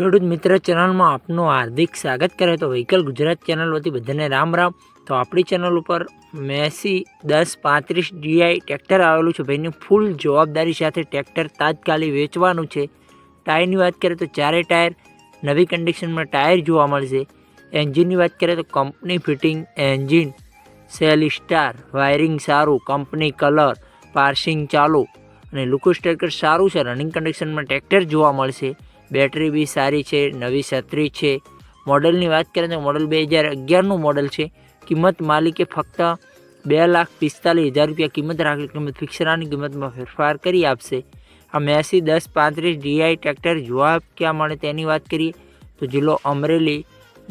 ખેડૂત મિત્ર ચેનલમાં આપનું હાર્દિક સ્વાગત કરે તો વ્હીકલ ગુજરાત ચેનલ વતી બધાને રામ રામ. તો આપણી ચેનલ ઉપર મેસી દસ પાંત્રીસ ડીઆઈ ટ્રેક્ટર આવેલું છે. ભાઈની ફૂલ જવાબદારી સાથે ટ્રેક્ટર તાત્કાલિક વેચવાનું છે. ટાયરની વાત કરીએ તો ચારે ટાયર નવી કન્ડિશનમાં ટાયર જોવા મળશે. એન્જિનની વાત કરીએ તો company fitting engine, self start, wiring સારું, કંપની કલર, પાર્સિંગ ચાલુ અને લુકો સ્ટેકર સારું છે. રનિંગ કન્ડિશનમાં ટ્રેક્ટર જોવા મળશે. બેટરી બી સારી છે, નવી છત્રી છે. મોડલની વાત કરીએ તો મોડલ બે હજાર અગિયારનું મોડલ છે. કિંમત માલિકે ફક્ત બે લાખ પિસ્તાલીસ હજાર રૂપિયા કિંમત રાખેલી કિંમત ફિક્સરાની કિંમતમાં ફેરફાર કરી આપશે. આ મેસી દસ પાંત્રીસ ડીઆઈ ટ્રેક્ટર જોવા ક્યાં મળે તેની વાત કરીએ તો જિલ્લો અમરેલી,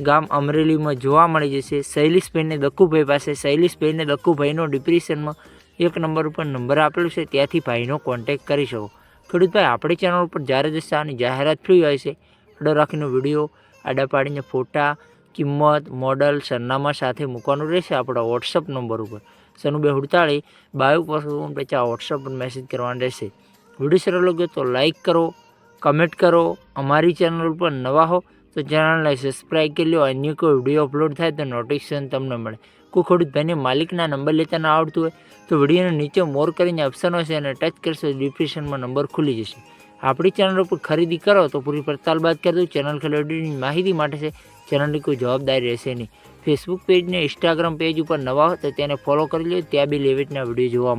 ગામ અમરેલીમાં જોવા મળી જશે. શૈલેષભાઈને દક્કુભાઈ પાસે, શૈલેષભાઈને દક્કુભાઈનો ડિપ્રેશનમાં એક નંબર ઉપર નંબર આપેલો છે. ત્યાંથી ભાઈનો કોન્ટેક કરી શકો. ખેડૂતભાઈ આપણી ચેનલ ઉપર જ્યારે જશે આની જાહેરાત ફ્રી હોય છે ઓર્ડર રાખીને વીડિયો આડા પાડીને ફોટા, કિંમત મોડલ સરનામા સાથે મૂકવાનું રહેશે આપણા વોટ્સઅપ નંબર ઉપર. સનુ બે હુડતાળી, બાયો વર્ષ પછી વોટ્સઅપ પર મેસેજ કરવાનો રહેશે. વીડિયો સરળ લાગ્યો તો લાઈક કરો કમેન્ટ કરો, અમારી ચેનલ ઉપર નવા હો. તો ચેનલને સબસ્ક્રાઈબ કરી લો અન્ય કોઈ વીડિયો અપલોડ થાય તો નોટિફિકેશન તમને મળે. કોઈ ખેડૂત ભાઈને માલિકના નંબર લેતા ના આવડતું હોય, તો વિડીયોને નીચે મોર કરીને ઓપ્શન હશે અને ટચ કરશો ડિસ્ક્રિપ્શનમાં નંબર ખુલી જશે. આપણી ચેનલ ઉપર ખરીદી કરો તો પૂરી પડતાલ બાદ કરી દઉં. ચેનલ ખેલાડીની માહિતી માટે છે ચેનલની કોઈ જવાબદારી રહેશે નહીં. ફેસબુક પેજ ને ઇન્સ્ટાગ્રામ પેજ ઉપર નવા હો તો તેને ફોલો કરી લો. ત્યાં બી લેવેટના વીડિયો જોવા